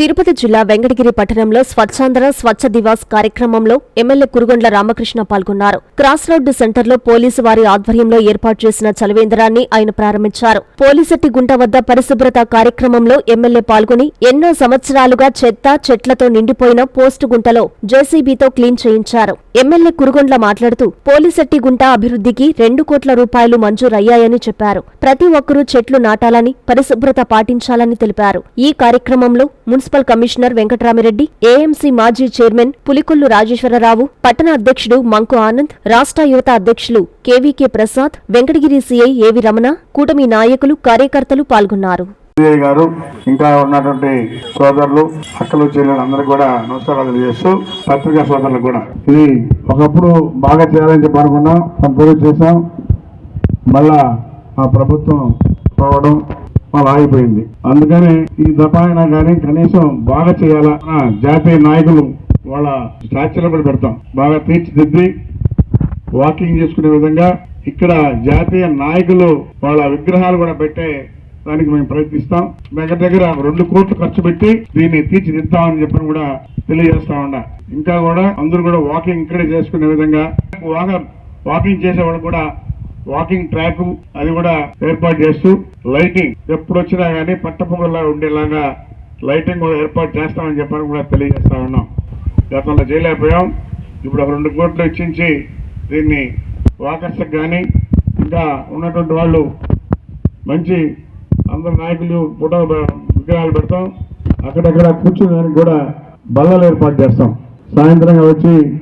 తిరుపతి జిల్లా వెంకటగిరి పట్టణంలో స్వచ్ఛాంధ్ర స్వచ్ఛ దివాస్ కార్యక్రమంలో ఎమ్మెల్యే కురుగొండ్ల రామకృష్ణ పాల్గొన్నారు. క్రాస్ రోడ్డు సెంటర్లో పోలీసు వారి ఆధ్వర్యంలో ఏర్పాటు చేసిన చలవేంద్రాన్ని ఆయన ప్రారంభించారు. పోలీసెట్టి గుంట వద్ద పరిశుభ్రత కార్యక్రమంలో ఎమ్మెల్యే పాల్గొని ఎన్నో సంవత్సరాలుగా చెత్త చెట్లతో నిండిపోయిన పోస్టు గుంటలో జేసీబీతో క్లీన్ చేయించారు. ఎమ్మెల్యే కురుగొండ్ల మాట్లాడుతూ పోలీసెట్టి గుంట అభివృద్ధికి రెండు కోట్ల రూపాయలు మంజూరయ్యాయని చెప్పారు. ప్రతి ఒక్కరూ చెట్లు నాటాలని పరిశుభ్రత పాటించాలని తెలిపారు. ఈ కార్యక్రమంలో municipal municipal commissioner Venkataramireddy AMC మాజీ చైర్మన్ పులికొల్లు రాజేశ్వరరావు పట్టణ అధ్యక్షుడు మంకు ఆనంద్ రాష్ట్ర యువత అధ్యక్షులు కేవీకే ప్రసాద్ వెంకటగిరి సీఐ ఏవి రమణ కూటమి నాయకులు కార్యకర్తలు పాల్గొన్నారు. గారు ఇంకా ఉన్నటువంటి సోదరులు అక్కలు చెల్లెలు అందరూ కూడా నమస్కారాలు చేస్తూ పత్రికా సోదరులకు కూడా. ఇది ఒకప్పుడు బాగా చేయాలని చెప్పి అనుకున్నాం కొంతవరకు చేసాం మళ్ళా మా ప్రభుత్వం పోవడం వాళ్ళు ఆగిపోయింది. అందుకనే ఈ దపాయినా కానీ కనీసం బాగా చేయాలా జాతీయ నాయకులు వాళ్ళ స్టాచ్యూలో కూడా పెడతాం. బాగా తీర్చిదిద్ది వాకింగ్ చేసుకునే విధంగా ఇక్కడ జాతీయ నాయకులు వాళ్ళ విగ్రహాలు కూడా పెట్టే దానికి మేము ప్రయత్నిస్తాం. దగ్గర దగ్గర రెండు కోట్లు ఖర్చు పెట్టి దీన్ని తీర్చిదిద్దామని చెప్పని కూడా తెలియజేస్తా ఉన్నా. ఇంకా కూడా అందరూ కూడా వాకింగ్ ఇక్కడే చేసుకునే విధంగా వాక వాకింగ్ చేసేవాళ్ళు కూడా వాకింగ్ ట్రాక్ అది కూడా ఏర్పాటు చేస్తూ లైటింగ్ ఎప్పుడు వచ్చినా గానీ పట్టపొగల్లా ఉండేలాగా లైటింగ్ కూడా ఏర్పాటు చేస్తామని చెప్పని కూడా తెలియజేస్తా ఉన్నాం. గతంలో చేయలేకపోయాం. ఇప్పుడు ఒక రెండు కోట్లు ఇచ్చించి దీన్ని వాకర్స్కి కానీ ఇంకా ఉన్నటువంటి వాళ్ళు మంచి అందరు నాయకులు ఫోటో విగ్రహాలు పెడతాం. అక్కడక్కడ కూర్చోడానికి కూడా బల్లలు ఏర్పాటు చేస్తాం. సాయంత్రంగా వచ్చి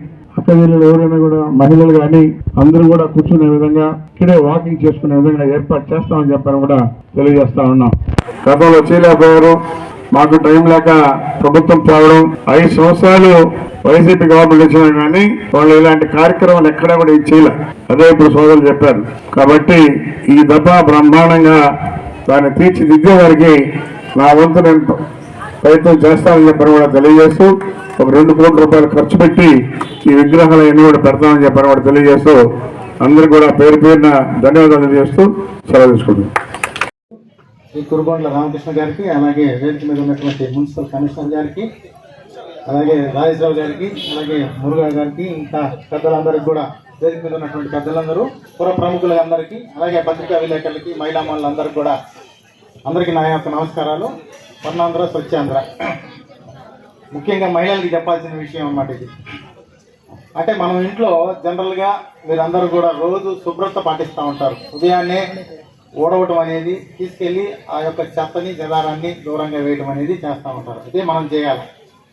అక్క ఎవరైనా కూడా మహిళలు కానీ అందరూ కూడా కూర్చునే విధంగా ఇక్కడే వాకింగ్ చేసుకునే విధంగా ఏర్పాటు చేస్తామని చెప్పని కూడా తెలియజేస్తా ఉన్నాం. గతంలో చేయలేకపోయారు. మాకు టైం లేక ప్రభుత్వం తేవడం ఐదు సంవత్సరాలు వైసీపీ గవర్నమెంట్ వచ్చినా కానీ వాళ్ళు ఇలాంటి కార్యక్రమాలు ఎక్కడా కూడా ఇచ్చేయాల అదే ఇప్పుడు సోదరులు చెప్పారు. కాబట్టి ఈ దఫా బ్రహ్మాండంగా దాన్ని తీర్చిదిద్దే వారికి నా వంతు నేను ప్రయత్నం చేస్తామని చెప్పని కూడా తెలియజేస్తూ ఒక రెండు కోట్ల రూపాయలు ఖర్చు పెట్టి ఈ విగ్రహాలు ఎన్ని కూడా పెడతామని చెప్పని కూడా తెలియజేస్తూ అందరూ కూడా పేరు పేరున ధన్యవాదాలు తెలియజేస్తూ సెలవు తీసుకుంటున్నాం. ఈ కురుగొండ్ల రామకృష్ణ గారికి అలాగే వేదిక మీద ఉన్నటువంటి మున్సిపల్ కమిషనర్ గారికి అలాగే రాజేశ్వరరావు గారికి అలాగే మురుగా గారికి ఇంకా పెద్దలందరికీ కూడా వేదిక మీద ఉన్నటువంటి పెద్దలందరూ పుర ప్రముఖులందరికీ అలాగే పత్రికా విలేకరులకి మహిళా మహిళలందరికీ కూడా అందరికీ నా యొక్క నమస్కారాలు. స్వర్ణాంధ్ర స్వచ్ఛాంధ్ర. ముఖ్యంగా మహిళలకి చెప్పాల్సిన విషయం అన్నమాట ఇది. అంటే మనం ఇంట్లో జనరల్గా మీరందరూ కూడా రోజు శుభ్రత పాటిస్తూ ఉంటారు. ఉదయాన్నే ఓడవటం అనేది తీసుకెళ్ళి ఆ యొక్క చెత్తని జలారాన్ని దూరంగా వేయటం అనేది చేస్తూ ఉంటారు. ఇదే మనం చేయాలి.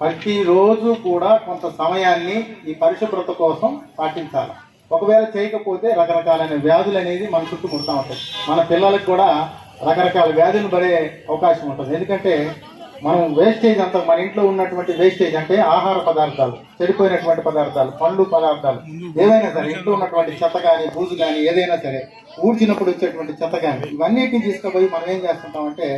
ప్రతిరోజు కూడా కొంత సమయాన్ని ఈ పరిశుభ్రత కోసం పాటించాలి. ఒకవేళ చేయకపోతే రకరకాలైన వ్యాధులు అనేది మన చుట్టూ ముడతా ఉంటాయి. మన పిల్లలకు కూడా రకరకాల వ్యాధులు పడే అవకాశం ఉంటుంది. ఎందుకంటే మనం వేస్టేజ్ అంత మన ఇంట్లో ఉన్నటువంటి వేస్టేజ్ అంటే ఆహార పదార్థాలు చెడిపోయినటువంటి పదార్థాలు పండ్లు పదార్థాలు. ఏవైనా సరే ఇంట్లో ఉన్నటువంటి చెత్త కానీ బూజు కానీ ఏదైనా సరే ఊడ్చినప్పుడు వచ్చేటువంటి చెత్త కానీ ఇవన్నిటిని తీసుకుపోయి మనం ఏం చేస్తుంటామంటే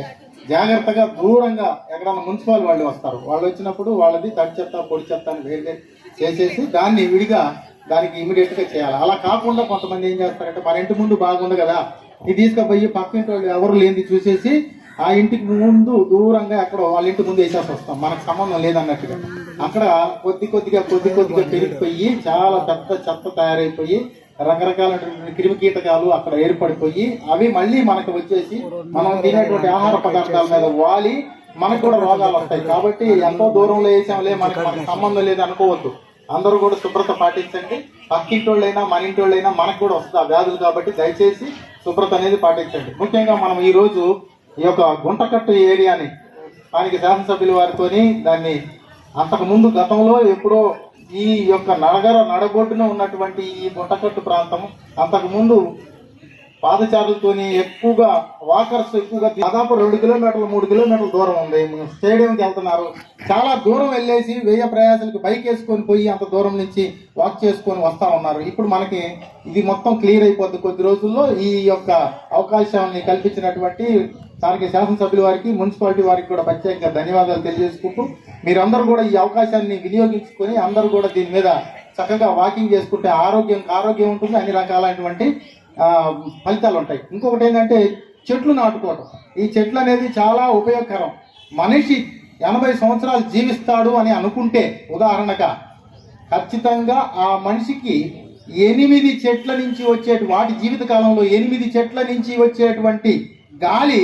జాగ్రత్తగా దూరంగా ఎక్కడన్నా మున్సిపల్ వాళ్ళు వస్తారు. వాళ్ళు వచ్చినప్పుడు వాళ్ళది తడి చెత్త పొడి చెత్త అని వేరే చేసేసి దాన్ని విడిగా దానికి ఇమీడియట్గా చేయాలి. అలా కాకుండా కొంతమంది ఏం చేస్తారంటే మన ఇంటి ముందు బాగుంది కదా ఇది తీసుకుపోయి పక్కింటి వాళ్ళు ఎవరు లేనిది చూసేసి ఆ ఇంటికి ముందు దూరంగా అక్కడ వాళ్ళ ఇంటి ముందు వేసేసి వస్తాం. మనకు సంబంధం లేదన్నట్టుగా. అక్కడ కొద్ది కొద్దిగా కొద్ది కొద్దిగా పెరిగిపోయి చాలా పెద్ద చెత్త తయారైపోయి రకరకాల క్రిమి కీటకాలు అక్కడ ఏర్పడిపోయి అవి మళ్ళీ మనకు వచ్చేసి మనం తినేటువంటి ఆహార పదార్థాల మీద వాలి మనకు కూడా రోగాలు వస్తాయి. కాబట్టి ఎంతో దూరంలో వేసాంలే మనకి మనకు సంబంధం లేదు అనుకోవద్దు అందరూ కూడా శుభ్రత పాటించండి. పక్కింటోళ్ళైనా మన ఇంటోళ్ళైనా మనకు కూడా వస్తుంది ఆ వ్యాధులు కాబట్టి దయచేసి శుభ్రత అనేది పాటించండి. ముఖ్యంగా మనం ఈ రోజు ఈ యొక్క గుంటకట్టు ఏరియాని దానికి శాసనసభ్యుల వారితోని దాన్ని అంతకుముందు గతంలో ఎప్పుడో ఈ యొక్క నడగర నడబొడ్డున ఉన్నటువంటి ఈ గుంటకట్టు ప్రాంతం అంతకుముందు పాదచారులతోని ఎక్కువగా వాకర్స్ ఎక్కువగా దాదాపు రెండు కిలోమీటర్లు మూడు కిలోమీటర్ల దూరం ఉంది. స్టేడియంకి వెళ్తున్నారు. చాలా దూరం వెళ్ళేసి వెయ్యి ప్రయాసాలకు బైక్ వేసుకొని పోయి అంత దూరం నుంచి వాక్ చేసుకొని వస్తూ ఉన్నారు. ఇప్పుడు మనకి ఇది మొత్తం క్లియర్ అయిపోద్ది. కొద్ది రోజుల్లో ఈ యొక్క అవకాశాన్ని కల్పించినటువంటి దానికి శాసనసభ్యుల వారికి మున్సిపాలిటీ వారికి కూడా ప్రత్యేకంగా ధన్యవాదాలు తెలియజేసుకుంటూ మీరందరూ కూడా ఈ అవకాశాన్ని వినియోగించుకొని అందరూ కూడా దీని మీద చక్కగా వాకింగ్ చేసుకుంటే ఆరోగ్యం ఆరోగ్యం ఉంటుంది. అన్ని రకాలైనటువంటి ఫలితాలు ఉంటాయి ఇంకొకటి ఏంటంటే చెట్లు నాటుకోవడం ఈ చెట్లు అనేది చాలా ఉపయోగకరం. మనిషి ఎనభై సంవత్సరాలు జీవిస్తాడు అని అనుకుంటే ఉదాహరణగా ఖచ్చితంగా ఆ మనిషికి ఎనిమిది చెట్ల నుంచి వచ్చే వాటి జీవితకాలంలో ఎనిమిది చెట్ల నుంచి వచ్చేటువంటి గాలి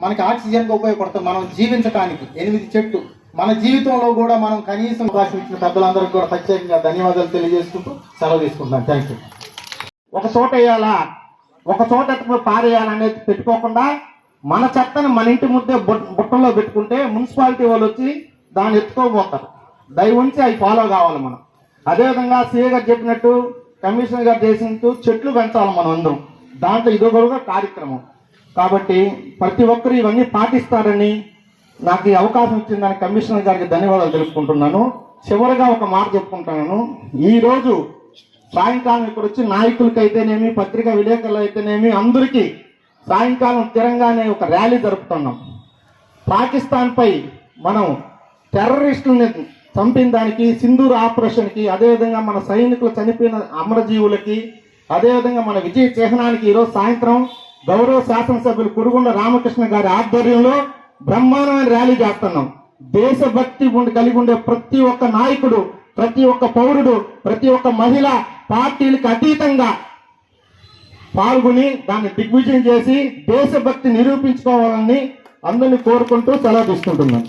మనకి ఆక్సిజన్గా ఉపయోగపడుతుంది మనం జీవించడానికి ఎనిమిది చెట్లు. మన జీవితంలో కూడా మనం కనీసం అవకాశం ఇచ్చిన పెద్దలందరికీ కూడా ప్రత్యేకంగా ధన్యవాదాలు తెలియజేసుకుంటూ సెలవు తీసుకుంటాం థ్యాంక్ యూ ఒక చోట వేయాలా? ఒక చోట పారేయాలనేది పెట్టుకోకుండా మన చెత్తను మన ఇంటి ముద్దే బుట్- బుట్టలో పెట్టుకుంటే మున్సిపాలిటీ వాళ్ళు వచ్చి దాన్ని ఎత్తుకోపోతారు దయ ఉంచి అవి ఫాలో కావాలి మనం. అదేవిధంగా సీఏ గారు చెప్పినట్టు కమిషనర్ గారు చేసినట్టు చెట్లు పెంచాలి మనం అందరం. దాంట్లో ఇది కూడా కార్యక్రమం. కాబట్టి ప్రతి ఒక్కరు ఇవన్నీ పాటిస్తారని నాకు ఈ అవకాశం ఇచ్చిందని కమిషనర్ గారికి ధన్యవాదాలు తెలుపుకుంటున్నాను. చివరిగా ఒక మాట చెప్పుకుంటున్నాను. ఈరోజు సాయంకాలం ఇక్కడ వచ్చి నాయకులకి అయితేనేమి పత్రికా విలేకరులు అయితేనేమి అందరికీ సాయంకాలం తిరంగానే ఒక ర్యాలీ జరుపుతున్నాం. పాకిస్తాన్పై మనం టెర్రరిస్టుల్ని చంపిన దానికి సింధూర్ ఆపరేషన్కి అదేవిధంగా మన సైనికులు చనిపోయిన అమరజీవులకి అదేవిధంగా మన విజయ చిహ్నానికి ఈరోజు సాయంత్రం గౌరవ శాసనసభ్యులు కురుగుండ రామకృష్ణ గారి ఆధ్వర్యంలో బ్రహ్మాండమైన ర్యాలీ చేస్తున్నాం. దేశభక్తి కలిగి ఉండే ప్రతి ఒక్క నాయకుడు ప్రతి ఒక్క పౌరుడు ప్రతి ఒక్క మహిళ పార్టీలకు అతీతంగా పాల్గొని దాన్ని దిగ్విజయం చేసి దేశభక్తి నిరూపించుకోవాలని అందరినీ కోరుకుంటూ సెలవు తీసుకుంటున్నాను.